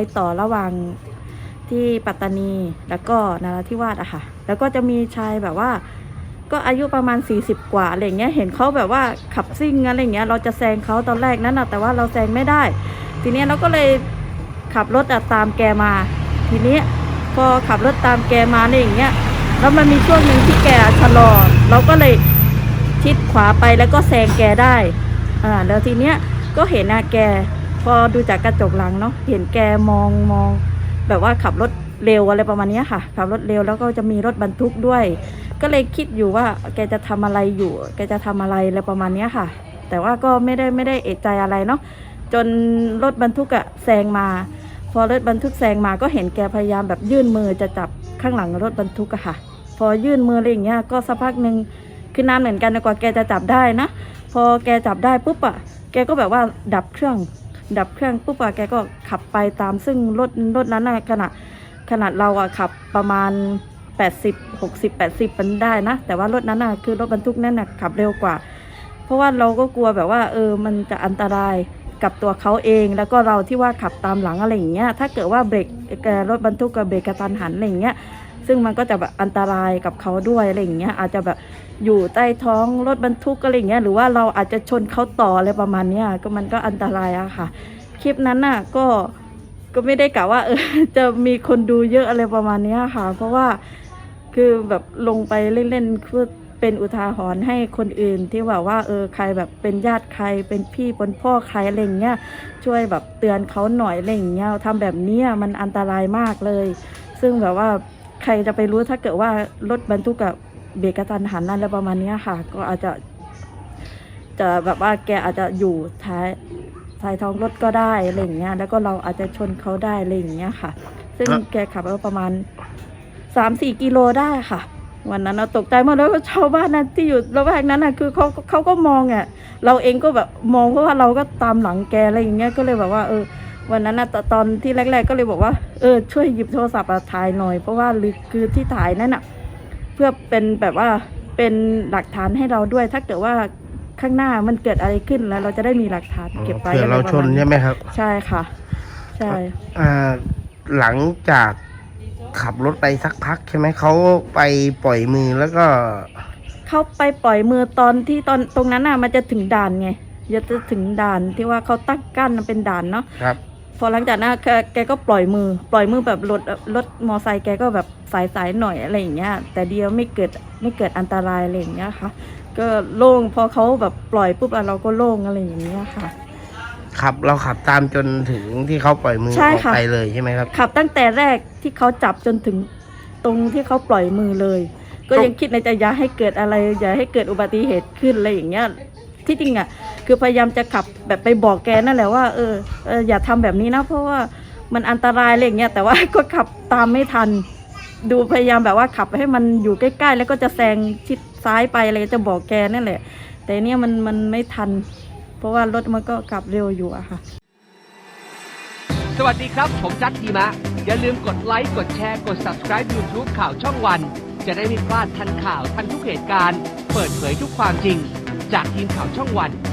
อยต่อระหว่างที่ปัตตานีแล้วก็นราธิวาสอะค่ะ แล้วก็จะมีชายแบบว่า ก็อายุประมาณ 40 กว่าอะไรเงี้ยเห็นเขาแบบว่าขับซิ่งอะไรเงี้ยเราจะแซงเขาตอนแรกนั้นนะแต่ว่าเราแซงไม่ได้ ทีเนี้ยเราก็เลยขับรถอะตามแกมา ทีนี้พอขับรถตามแกมาเนี่ยอย่างเงี้ยแล้วมันมีช่วงหนึ่งที่แกชะลอ เราก็เลยชิดขวาไปแล้วก็แซงแกได้อ่าแล้วทีเนี้ยก็เห็นนะแก พอดูจากกระจกหลังเนาะเห็นแกมองมอง แบบว่าขับรถเร็วอะไรประมาณนี้ค่ะขับรถเร็วแล้วก็จะมีรถบรรทุกด้วย ก็เลยคิดอยู่ว่าแกจะทำอะไรอยู่ แกจะทำอะไรอะไรประมาณนี้ค่ะ แต่ว่าก็ไม่ได้ไม่ได้เอะใจอะไรเนาะจนรถบรรทุกอะแซงมา พอรถบรรทุกแซงมาก็เห็นแกพยายามแบบยื่นมือจะจับข้างหลังรถบรรทุกอะค่ะ พอยื่นมืออะไรอย่างเงี้ยก็สักพักหนึ่งคือนานเหมือนกันกว่าแกจะจับได้นะ พอแกจับได้ปุ๊บอะแกก็แบบว่าดับเครื่อง ดับเครื่องปุ๊บอะแกก็ขับไปตามซึ่งรถรถนั้นน่ะขณะขนาดเราอะขับประมาณ 80 60 80มันได้นะ แต่ว่ารถนั้นน่ะคือรถบรรทุกนั่นน่ะขับเร็วกว่า เพราะว่าเราก็กลัวแบบว่า เออมันจะอันตรายกับตัวเขาเองแล้วก็เราที่ว่าขับตามหลังอะไรอย่างเงี้ยถ้าเกิดว่าเบรกรถบรรทุกกับเบรกกระตันหันอะไรอย่างเงี้ย ซึ่งมันก็จะแบบอันตรายกับเขาด้วยอะไรอย่างเงี้ยอาจจะแบบอยู่ใต้ท้องรถบรรทุกอะไรอย่างเงี้ยหรือว่าเราอาจจะชนเขาต่ออะไรประมาณเนี้ยก็มันก็อันตรายอะค่ะ คลิปนั้นน่ะก็ก็ไม่ได้กะว่าเออจะมีคนดูเยอะอะไรประมาณเนี้ยค่ะ เพราะว่าคือแบบลงไปเล่นๆเพื่อเป็นอุทาหรณ์ให้คนอื่นที่แบบว่าเออใครแบบเป็นญาติใครเป็นพี่เป็นพ่อใครอะไรเงี้ยช่วยแบบเตือนเขาหน่อยอะไรอย่างเงี้ยทำแบบเนี้ยมันอันตรายมากเลย ซึ่งแบบว่า ใครจะไปรู้ถ้าเกิดว่ารถบรรทุกกับเบรกกระทันหันนั่นอะไรประมาณนี้ค่ะ ก็อาจจะ จะแบบว่าแกอาจจะอยู่ท้ายท้ายท้องรถก็ได้อะไรอย่างเงี้ย แล้วก็เราอาจจะชนเขาได้อะไรอย่างเงี้ยค่ะ ซึ่งแกขับมาประมาณสามสี่กิโลได้ค่ะ วันนั้นเราตกใจมากแล้วก็ชาวบ้านนะที่อยู่ระแวกนั้นนะคือเขาเขาก็มองอะเราเองก็แบบมองเพราะว่าเราก็ตามหลังแกอะไรอย่างเงี้ยก็เลยแบบว่า เออ วันนั้นนะตตอนที่แรก ๆ ก็เลยบอกว่า เออช่วยหยิบโทรศัพท์มาถ่ายหน่อย เพราะว่าหรือคือที่ถ่ายนั่นอะเพื่อเป็นแบบว่าเป็นหลักฐานให้เราด้วย ถ้าเกิดว่าข้างหน้ามันเกิดอะไรขึ้นแล้ว เราจะได้มีหลักฐานเก็บไว้เผื่อเราชนใช่ไหมครับ ใช่ค่ะ ใช่อ่าหลังจากขับรถไปสักพักใช่ไหมเขาไปปล่อยมือแล้วก็เขาไปปล่อยมือตอนที่ตอนตรงนั้นน่ะมันจะถึงด่านไงจะถึงด่านที่ว่าเขาตั้งกั้นมันเป็นด่านเนาะครับ พอหลังจากนั้นแกแกก็ปล่อยมือ ปล่อยมือแบบรถรถมอไซค์แกก็แบบสายสายๆหน่อยอะไรอย่างเงี้ย แต่เดียวไม่เกิดไม่เกิดอันตรายอะไรอย่างเงี้ยค่ะ ก็โล่งพอเขาแบบปล่อยปุ๊บอะเราก็โล่งอะไรอย่างเงี้ยค่ะขับเราขับตามจนถึงที่เขาปล่อยมือใช่ออกค่ะไปเลยใช่ไหมครับ ขับตั้งแต่แรกที่เขาจับจนถึงตรงที่เขาปล่อยมือเลย ก็ยังคิดในใจอย่าให้เกิดอะไรอย่าให้เกิดอุบัติเหตุขึ้นอะไรอย่างเงี้ยที่จริงอะ คือพยายามจะขับแบบไปบอกแกนั่นแหละว่าเออเอออย่าทำแบบนี้นะ เพราะว่ามันอันตรายอะไรเงี้ยแต่ว่าก็ขับตามไม่ทัน ดูพยายามแบบว่าขับให้มันอยู่ใกล้ๆ แล้วก็จะแซงชิดซ้ายไปอะไรจะบอกแกนั่นแหละ แต่เนี่ยมันมันไม่ทัน เพราะว่ารถมันก็ขับเร็วอยู่อะค่ะ สวัสดีครับ ผมจัดทีมะ อย่าลืมกดไลค์ กดแชร์ กด subscribe YouTube ข่าวช่องวัน จะได้ไม่พลาดทันข่าวทันทุกเหตุการณ์ เปิดเผยทุกความจริง จากทีมข่าวช่องวัน